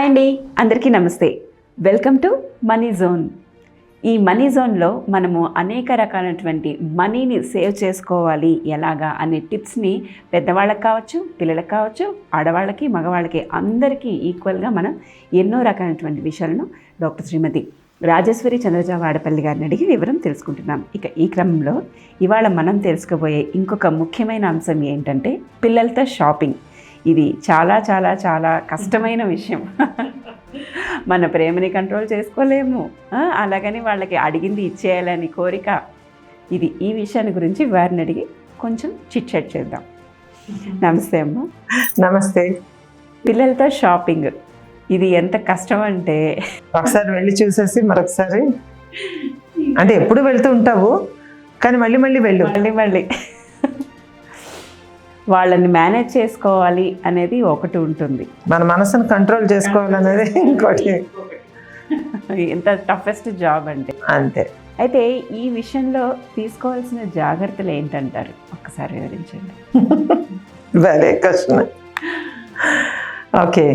అండి. అందరికీ నమస్తే. Welcome to money zone. ఈ మనీ జోన్లో మనము అనేక రకాలైనటువంటి మనీని సేవ్ చేసుకోవాలి. ఎలాగా అనే టిప్స్ని పెద్దవాళ్ళకి కావచ్చు పిల్లలకు కావచ్చు ఆడవాళ్ళకి మగవాళ్ళకి అందరికీ ఈక్వల్గా మనం ఎన్నో రకాలైనటువంటి విషయాలను డాక్టర్ శ్రీమతి రాజేశ్వరి చంద్రజా వాడపల్లి గారిని అడిగి వివరం తెలుసుకుంటున్నాం. ఇక ఈ క్రమంలో ఇవాళ మనం తెలుసుకోబోయే ఇంకొక ముఖ్యమైన అంశం ఏంటంటే పిల్లలతో షాపింగ్. ఇది చాలా చాలా చాలా కష్టమైన విషయం. మన ప్రేమని కంట్రోల్ చేసుకోలేము. అలాగని వాళ్ళకి అడిగింది ఇచ్చేయాలని కోరిక. ఇది ఈ విషయాన్ని గురించి వారిని అడిగి కొంచెం చిట్ చాట్ చేద్దాం. నమస్తే అమ్మ. నమస్తే. పిల్లలతో షాపింగ్. ఇది ఎంత కష్టం అంటే. ఒకసారి వెళ్ళి చూసేసి మరొకసారి. అంటే ఎప్పుడు వెళ్తూ ఉంటావు కానీ మళ్ళీ మళ్ళీ వెళ్ళు. మళ్ళీ మళ్ళీ. వాళ్ళని మేనేజ్ చేసుకోవాలి అనేది ఒకటి ఉంటుంది. మన మనసును కంట్రోల్ చేసుకోవాలనేది ఇంకోటి. ఎంత టఫెస్ట్ జాబ్ అంటే. అంతే. అయితే ఈ విషయంలో తీసుకోవాల్సిన జాగ్రత్తలు ఏంటంటారు? ఒక్కసారి వివరించండి. వెరీ కష్టం okay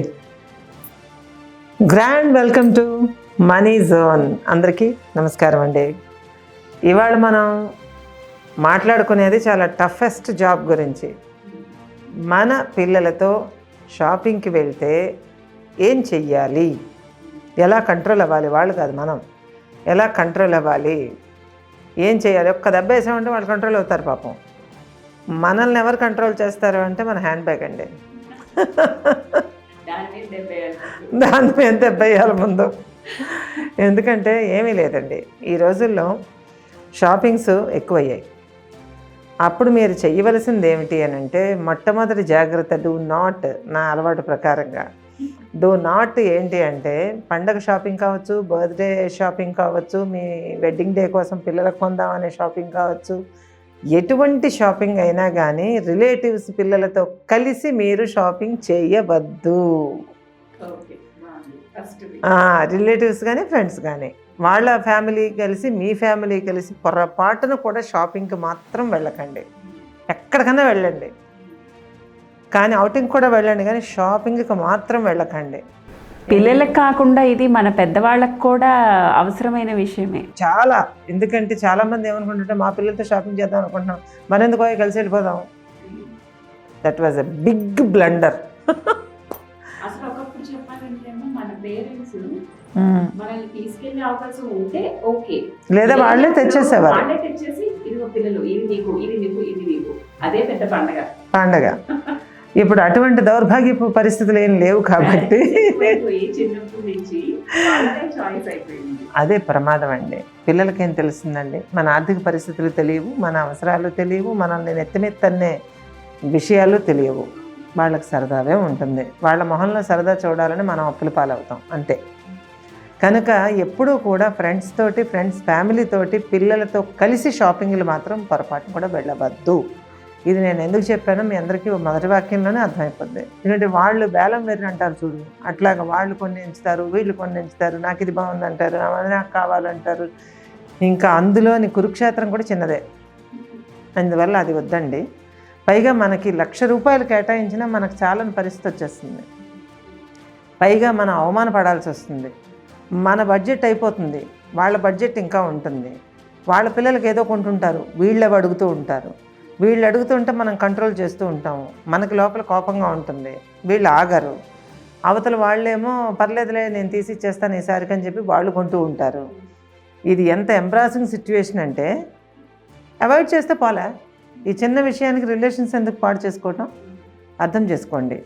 grand welcome to money zone అందరికీ నమస్కారం అండి. ఇవాళ మనం మాట్లాడుకునేది చాలా టఫెస్ట్ జాబ్ గురించి. మన పిల్లలతో షాపింగ్కి వెళ్తే ఏం చెయ్యాలి? ఎలా కంట్రోల్ అవ్వాలి? వాళ్ళు కాదు మనం. ఎలా కంట్రోల్ అవ్వాలి? ఏం చేయాలి ఒక్క దెబ్బ వేసామంటే వాళ్ళు కంట్రోల్ అవుతారు పాపం. మనల్ని ఎవరు కంట్రోల్ చేస్తారు అంటే మన హ్యాండ్ బ్యాగ్ అండి. దాని మీద దెబ్బ వేయాలి ముందు. ఎందుకంటే ఏమీ లేదండి. ఈ రోజుల్లో షాపింగ్స్ ఎక్కువయ్యాయి. అప్పుడు మీరు చెయ్యవలసింది ఏమిటి అని అంటే మొట్టమొదటి జాగ్రత్త డూ నాట్ నా అలవాటు ప్రకారంగా. డూ నాట్ ఏంటి అంటే పండగ షాపింగ్ కావచ్చు బర్త్డే షాపింగ్ కావచ్చు మీ వెడ్డింగ్ డే కోసం పిల్లలకు కొందామనే షాపింగ్ కావచ్చు ఎటువంటి షాపింగ్ అయినా కానీ రిలేటివ్స్ పిల్లలతో కలిసి మీరు షాపింగ్ చేయవద్దు. రిలేటివ్స్ కానీ ఫ్రెండ్స్ కానీ వాళ్ళ ఫ్యామిలీ కలిసి మీ ఫ్యామిలీ కలిసి పొరపాటున కూడా షాపింగ్కి మాత్రం వెళ్ళకండి. ఎక్కడికైనా వెళ్ళండి. కానీ అవుటింగ్ కూడా వెళ్ళండి. కానీ షాపింగ్కి మాత్రం వెళ్ళకండి. పిల్లలకు కాకుండా ఇది మన పెద్దవాళ్ళకు కూడా అవసరమైన విషయమే. చాలా. ఎందుకంటే చాలా మంది ఏమనుకుంటుంటే మా పిల్లలతో షాపింగ్ చేద్దాం అనుకుంటున్నాం. మరెందుకు పోయి కలిసి వెళ్ళిపోదాం? That was a big blunder అసలు ఒకప్పుడు చెప్పాలంటే మన పేరెంట్స్ మనల్ని తీసుకెళ్ళే అవకాశం ఉంటే ఓకే. లేదా వాళ్ళే తెచ్చేసేవారు. వాళ్ళే తెచ్చేసి ఇదిగో పిల్లలు ఇది నీకు ఇది నీకు ఇది నీకు. అదే పెద్ద పండగ. పండగ. ఇప్పుడు అటువంటి దౌర్భాగ్యపు పరిస్థితులు ఏం లేవు కాబట్టి. అదే ప్రమాదం అండి. పిల్లలకి ఏం తెలుస్తుందండి? మన ఆర్థిక పరిస్థితులు తెలియవు మన అవసరాలు తెలియవు మనల్ని నెత్తిమెత్తన్నే విషయాలు తెలియవు. వాళ్ళకి సరదావే ఉంటుంది. వాళ్ళ మొహంలో సరదా చూడాలని మనం అప్పుల పాలవుతాం. అంతే. కనుక ఎప్పుడూ కూడా ఫ్రెండ్స్ తోటి ఫ్రెండ్స్ ఫ్యామిలీ తోటి పిల్లలతో కలిసి షాపింగ్లు మాత్రం పొరపాటు కూడా వెళ్ళవద్దు. ఇది నేను ఎందుకు చెప్పానో మీ అందరికీ మొదటి వాక్యంలోనే అర్థమైపోద్ది. ఎందుకంటే వాళ్ళు బేలం వేరు అంటారు చూడు. అట్లాగా వాళ్ళు కొన్ని ఎంచుతారు వీళ్ళు కొన్ని ఎంచుతారు నాకు ఇది బాగుంది అంటారు అది నాకు కావాలంటారు. ఇంకా అందులోని కురుక్షేత్రం కూడా చిన్నదే. అందువల్ల అది వద్దండి. పైగా మనకి లక్ష రూపాయలు కేటాయించినా మనకు చాలని పరిస్థితి వచ్చేస్తుంది. పైగా మనం అవమానపడాల్సి వస్తుంది. మన బడ్జెట్ అయిపోతుంది. వాళ్ళ బడ్జెట్ ఇంకా ఉంటుంది. వాళ్ళ పిల్లలకి ఏదో కొంటుంటారు. వీళ్ళు అవి అడుగుతూ ఉంటారు. వీళ్ళు అడుగుతుంటే మనం కంట్రోల్ చేస్తూ ఉంటాము. మనకి లోపల కోపంగా ఉంటుంది. వీళ్ళు ఆగరు. అవతల వాళ్ళేమో పర్లేదులే నేను తీసి ఇచ్చేస్తాను ఈసారికి అని చెప్పి వాళ్ళు కొంటూ ఉంటారు. ఇది ఎంత ఎంబ్రాసింగ్ సిచ్యువేషన్ అంటే అవాయిడ్ చేస్తే పోలే. ఈ చిన్న విషయానికి రిలేషన్స్ ఎందుకు పాడు చేసుకోవటం? అర్థం చేసుకోండి.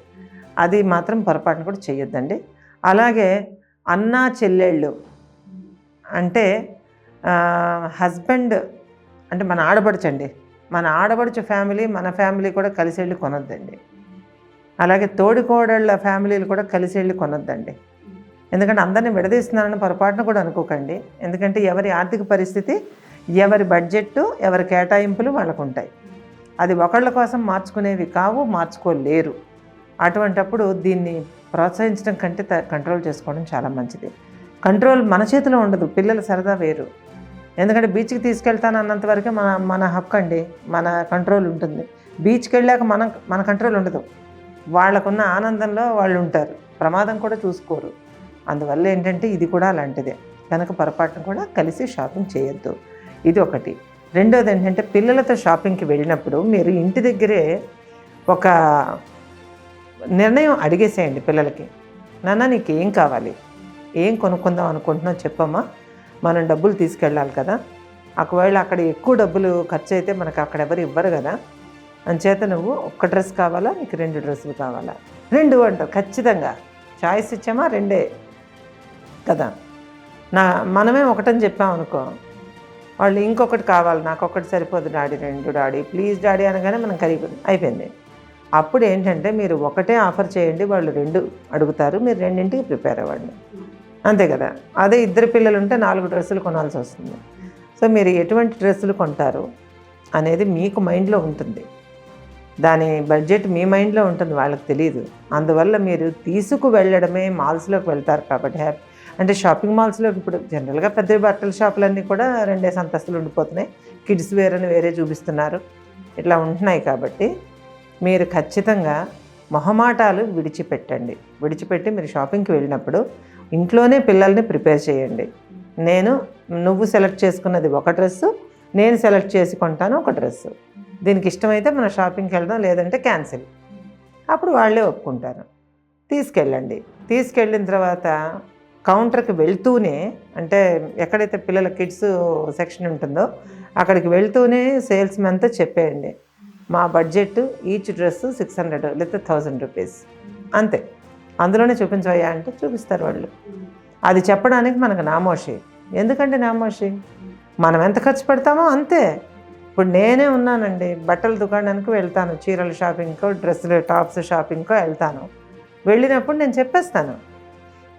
అది మాత్రం పొరపాటును కూడా చేయొద్దండి. అలాగే అన్నా చెల్లెళ్ళు. అంటే హస్బెండ్ అంటే మన ఆడపడుచండి. మన ఆడపడుచు ఫ్యామిలీ మన ఫ్యామిలీ కూడా కలిసి వెళ్ళి కొనొద్దండి. అలాగే తోడికోడళ్ళ ఫ్యామిలీలు కూడా కలిసి వెళ్ళి కొనొద్దండి. ఎందుకంటే అందరిని విడదీస్తున్నారని పొరపాటున కూడా అనుకోకండి. ఎందుకంటే ఎవరి ఆర్థిక పరిస్థితి ఎవరి బడ్జెట్ ఎవరి కేటాయింపులు వాళ్ళకు ఉంటాయి అది ఒకళ్ళ కోసం మార్చుకునేవి కావు మార్చుకోలేరు. అటువంటప్పుడు దీన్ని ప్రోత్సహించడం కంటే త- కంట్రోల్ చేసుకోవడం చాలా మంచిది. కంట్రోల్ మన చేతిలో ఉండదు పిల్లల సరదా వేరు. ఎందుకంటే బీచ్కి తీసుకెళ్తాను అన్నంత వరకే మన మన హక్కు అండి మన కంట్రోల్ ఉంటుంది. బీచ్కి వెళ్ళాక మన మన కంట్రోల్ ఉండదు. వాళ్ళకున్న ఆనందంలో వాళ్ళు ఉంటారు ప్రమాదం కూడా చూసుకోరు. అందువల్ల ఏంటంటే ఇది కూడా అలాంటిదే. కనుక పొరపాటున కూడా కలిసి షాపింగ్ చేయొద్దు. ఇది ఒకటి. రెండోది ఏంటంటే పిల్లలతో షాపింగ్కి వెళ్ళినప్పుడు మీరు ఇంటి దగ్గరే ఒక నిర్ణయం అడిగేసేయండి పిల్లలకి. నాన్న నీకు ఏం కావాలి? ఏం కొనుక్కుందాం అనుకుంటున్నావు చెప్పమ్మా. మనం డబ్బులు తీసుకెళ్ళాలి కదా. ఒకవేళ అక్కడ ఎక్కువ డబ్బులు ఖర్చు అయితే మనకు అక్కడ ఎవరు ఇవ్వరు కదా. అంచేత నువ్వు ఒక్క డ్రెస్ కావాలా? నీకు రెండు డ్రెస్సులు కావాలా? రెండు అంటారు ఖచ్చితంగా. చాయిస్ ఇచ్చామా? రెండే. కదా. నా మనమే ఒకటని చెప్పాం అనుకో. వాళ్ళు ఇంకొకటి కావాలి. నాకు ఒకటి సరిపోదు డాడీ రెండు డాడీ. ప్లీజ్ డాడీ అనగానే మనం కరిగిపోయింది అయిపోయింది. అప్పుడు ఏంటంటే మీరు ఒకటే ఆఫర్ చేయండి వాళ్ళు రెండు అడుగుతారు మీరు రెండింటికి ప్రిపేర్ అవ్వండి. అంతే కదా? అదే ఇద్దరు పిల్లలు ఉంటే నాలుగు డ్రెస్సులు కొనాల్సి వస్తుంది. సో మీరు ఎటువంటి డ్రెస్సులు కొంటారు అనేది మీకు మైండ్లో ఉంటుంది. దాని బడ్జెట్ మీ మైండ్లో ఉంటుంది వాళ్ళకి తెలియదు అందువల్ల మీరు తీసుకు వెళ్ళడమే మాల్స్లోకి వెళ్తారు కాబట్టి హ్యాపీ అంటే షాపింగ్ మాల్స్లో ఇప్పుడు జనరల్గా పెద్ద బట్టల షాపులన్నీ కూడా రెండేసి అంతస్తులు ఉండిపోతున్నాయి. కిడ్స్ వేర్ అని వేరే చూపిస్తున్నారు. ఇట్లా ఉంటున్నాయి కాబట్టి మీరు ఖచ్చితంగా మొహమాటాలు విడిచిపెట్టండి. విడిచిపెట్టి మీరు షాపింగ్కి వెళ్ళినప్పుడు ఇంట్లోనే పిల్లల్ని ప్రిపేర్ చేయండి. నేను నువ్వు సెలెక్ట్ చేసుకున్నది ఒక డ్రెస్సు నేను సెలెక్ట్ చేసుకుంటాను ఒక డ్రెస్సు. దీనికి ఇష్టమైతే మన షాపింగ్కి వెళ్దాం లేదంటే క్యాన్సిల్. అప్పుడు వాళ్ళే ఒప్పుకుంటారు. తీసుకెళ్ళండి. తీసుకెళ్ళిన తర్వాత కౌంటర్కి వెళ్తూనే అంటే ఎక్కడైతే పిల్లల కిడ్స్ సెక్షన్ ఉంటుందో అక్కడికి వెళ్తూనే సేల్స్ మ్యాన్తో చెప్పేయండి. మా budget each dress six hundred లేకపోతే థౌజండ్ రూపీస్ అంతే. అందులోనే చూపించవయ్యా అంటే చూపిస్తారు వాళ్ళు. అది చెప్పడానికి మనకు నామోషి. ఎందుకంటే నామోషి? మనం ఎంత ఖర్చు పెడతామో అంతే. ఇప్పుడు నేనే ఉన్నానండి. బట్టల దుకాణానికి వెళ్తాను. చీరల షాపింగ్కో డ్రెస్సులు టాప్స్ షాపింగ్కో వెళ్తాను. వెళ్ళినప్పుడు నేను చెప్పేస్తాను.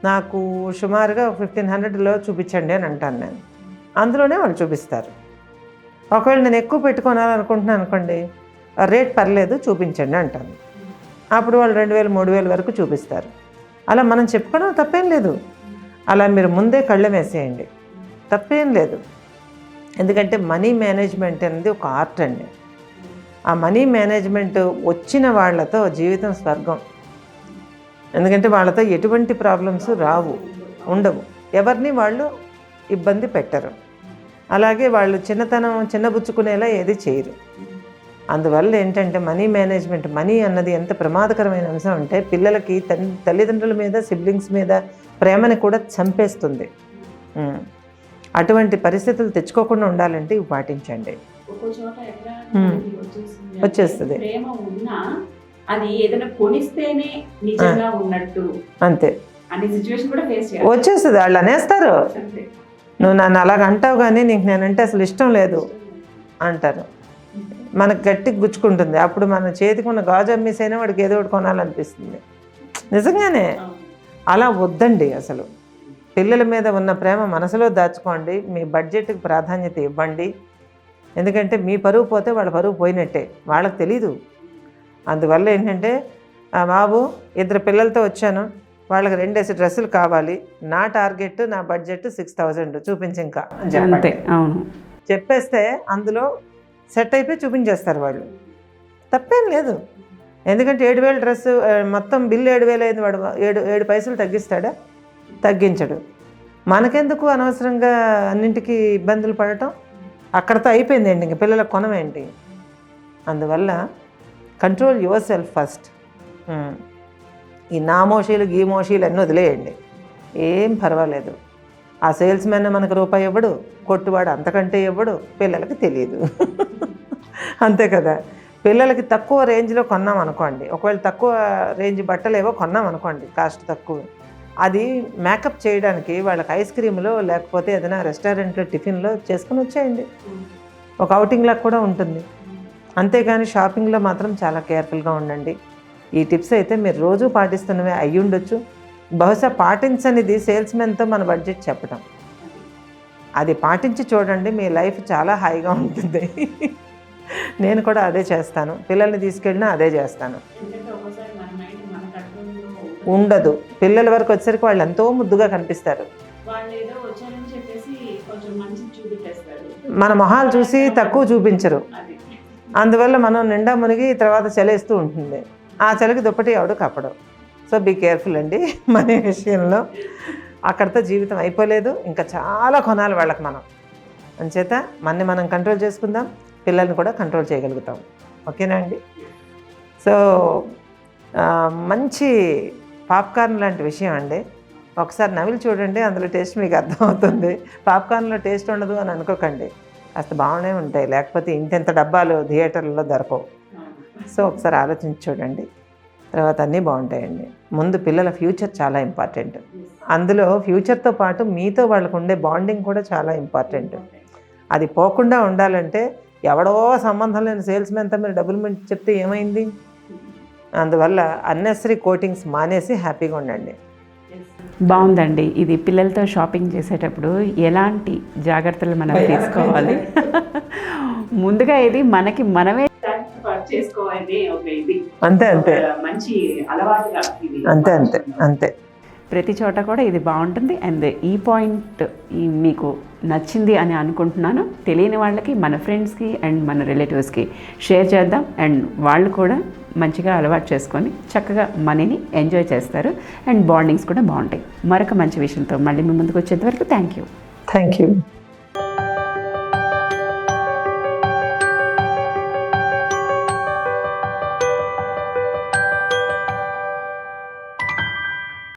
నాకు సుమారుగా ఫిఫ్టీన్ హండ్రెడ్లో చూపించండి అని అంటాను నేను. అందులోనే వాళ్ళు చూపిస్తారు. ఒకవేళ నేను ఎక్కువ పెట్టుకోనాలనుకుంటున్నాను అనుకోండి రేట్ పర్లేదు చూపించండి అంటాను. అప్పుడు వాళ్ళు రెండు వేలు మూడు వేలు వరకు చూపిస్తారు. అలా మనం చెప్పుకోవడం తప్పేం లేదు. అలా మీరు ముందే కళ్ళెం వేసేయండి. తప్పేం లేదు. ఎందుకంటే మనీ మేనేజ్మెంట్ అనేది ఒక ఆర్ట్ అండి. ఆ మనీ మేనేజ్మెంట్ వచ్చిన వాళ్ళతో జీవితం స్వర్గం. ఎందుకంటే వాళ్ళతో ఎటువంటి ప్రాబ్లమ్స్ రావు ఉండవు. ఎవరిని వాళ్ళు ఇబ్బంది పెట్టరు. అలాగే వాళ్ళు చిన్నతనం చిన్నబుచ్చుకునేలా ఏది చేయరు. అందువల్ల ఏంటంటే మనీ మేనేజ్మెంట్ మనీ అన్నది ఎంత ప్రమాదకరమైన అంశం అంటే పిల్లలకి తల్లిదండ్రుల మీద సిబ్లింగ్స్ మీద ప్రేమని కూడా చంపేస్తుంది. అటువంటి పరిస్థితులు తెచ్చుకోకుండా ఉండాలంటే ఇవి పాటించండి వచ్చేస్తుంది అంటే వచ్చేస్తుంది. ప్రేమ ఉన్నా అది ఏదైనా కొనిస్తేనే నిజంగా ఉన్నట్టు అంతే. వచ్చేస్తుంది వాళ్ళు అనేస్తారు. నువ్వు నన్ను అలాగ అంటావు కానీ నీకు నేనంటే అసలు ఇష్టం లేదు. అంటారు. మనకు గట్టిగా గుచ్చుకుంటుంది. అప్పుడు మన చేతికి ఉన్న గాజు అమ్మేసైనా వాడికి ఏదో ఒకటి కొనాలనిపిస్తుంది. నిజంగానే. అలా వద్దండి అసలు. పిల్లల మీద ఉన్న ప్రేమ మనసులో దాచుకోండి. మీ బడ్జెట్కి ప్రాధాన్యత ఇవ్వండి. ఎందుకంటే మీ పరువు పోతే వాళ్ళ పరువు పోయినట్టే. వాళ్ళకి తెలీదు. అందువల్ల ఏంటంటే "ఆ, బాబు ఇద్దరు పిల్లలతో వచ్చాను. వాళ్ళకి రెండేసి డ్రెస్సులు కావాలి. నా టార్గెట్ నా బడ్జెట్ సిక్స్ థౌజండ్ చూపించి ఇంకా. చెప్పేస్తే అందులో సెట్ అయిపోయి చూపించేస్తారు వాళ్ళు. తప్పేం లేదు. ఎందుకంటే ఏడు వేలు డ్రెస్సు మొత్తం బిల్లు ఏడు వేలు అయింది వాడు ఏడు ఏడు పైసలు తగ్గిస్తాడా? తగ్గించడు. మనకెందుకు అనవసరంగా అన్నింటికి ఇబ్బందులు పడటం? అక్కడతో అయిపోయింది ఇంక పిల్లల కొనమేంటి అందువల్ల కంట్రోల్ యువర్ సెల్ఫ్ ఫస్ట్ ఈ నామోషీలు గీమోషీలు అన్నీ వదిలేయండి. ఏం పర్వాలేదు. ఆ సేల్స్ మ్యాన్ మనకు రూపాయి ఇవ్వడు కొట్టువాడు అంతకంటే ఇవ్వడు పిల్లలకి తెలియదు. అంతే కదా. పిల్లలకి తక్కువ రేంజ్లో కొన్నాం అనుకోండి ఒకవేళ తక్కువ రేంజ్ బట్టలు ఏవో కొన్నాం అనుకోండి కాస్ట్ తక్కువ. అది మేకప్ చేయడానికి వాళ్ళకి ఐస్ క్రీమ్లో లేకపోతే ఏదైనా రెస్టారెంట్లో టిఫిన్లో చేసుకుని వచ్చేయండి. ఒక అవుటింగ్లా కూడా ఉంటుంది. అంతేగాని షాపింగ్లో మాత్రం చాలా కేర్ఫుల్గా ఉండండి. ఈ టిప్స్ అయితే మీరు రోజు పాటిస్తున్నవే అయ్యి ఉండొచ్చు బహుశా పాటించనిది సేల్స్మెన్తో మన బడ్జెట్ చెప్పడం అది పాటించి చూడండి మీ లైఫ్ చాలా హాయిగా ఉంటుంది. నేను కూడా అదే చేస్తాను. పిల్లల్ని తీసుకెళ్ళినా అదే చేస్తాను. ఉండదు. పిల్లల వరకు వచ్చేసరికి వాళ్ళు ఎంతో ముద్దుగా కనిపిస్తారు. మన మొహాలు చూసి తక్కువ చూపించరు. అందువల్ల మనం నిండా మునిగి తర్వాత చలేస్తూ ఉంటుంది. ఆ చలికి దుప్పటి ఎవడు కప్పడం. సో బీ కేర్ఫుల్ అండి మనీ విషయంలో. అక్కడితో జీవితం అయిపోలేదు. ఇంకా చాలా కొనాలి వాళ్ళకి మనం. అంచేత మన్ని మనం కంట్రోల్ చేసుకుందాం. పిల్లల్ని కూడా కంట్రోల్ చేయగలుగుతాం. ఓకేనా అండి? సో మంచి పాప్కార్న్ లాంటి విషయం అండి. ఒకసారి నవిలి చూడండి అందులో టేస్ట్ మీకు అర్థమవుతుంది. పాప్కార్న్లో టేస్ట్ ఉండదు అని అనుకోకండి. కాస్త బాగానే ఉంటాయి. లేకపోతే ఇంతెంత డబ్బాలు థియేటర్లలో దొరకవు. సో ఒకసారి ఆలోచించి చూడండి. తర్వాత అన్నీ బాగుంటాయండి. ముందు పిల్లల ఫ్యూచర్ చాలా ఇంపార్టెంట్. అందులో ఫ్యూచర్తో పాటు మీతో వాళ్ళకు ఉండే బాండింగ్ కూడా చాలా ఇంపార్టెంట్. అది పోకుండా ఉండాలంటే ఎవడో సంబంధం లేని సేల్స్ మ్యాన్తో మీరు డబ్బులు చెప్తే ఏమైంది? అందువల్ల అన్నెసరీ కోటింగ్స్ మానేసి హ్యాపీగా ఉండండి. బాగుందండి. ఇది పిల్లలతో షాపింగ్ చేసేటప్పుడు ఎలాంటి జాగ్రత్తలు మనం తీసుకోవాలి? ముందుగా ఇది మనకి మనమే చేసుకోవాలని ఒక ఇది. అంతే అంతే. మంచి అలవాటుగా ఇది అంతే అంతే అంతే. ప్రతి చోట కూడా ఇది బాగుంటుంది. అండ్ ఈ పాయింట్ మీకు నచ్చింది అని అనుకుంటున్నాను. తెలియని వాళ్ళకి మన ఫ్రెండ్స్కి అండ్ మన రిలేటివ్స్కి షేర్ చేద్దాం. అండ్ వాళ్ళు కూడా మంచిగా అలవాటు చేసుకొని చక్కగా మనీని ఎంజాయ్ చేస్తారు. అండ్ బాండింగ్స్ కూడా బాగుంటాయి. మరొక మంచి విషయంతో మళ్ళీ మీ ముందుకు వచ్చేంత వరకు థ్యాంక్ యూ థ్యాంక్ యూ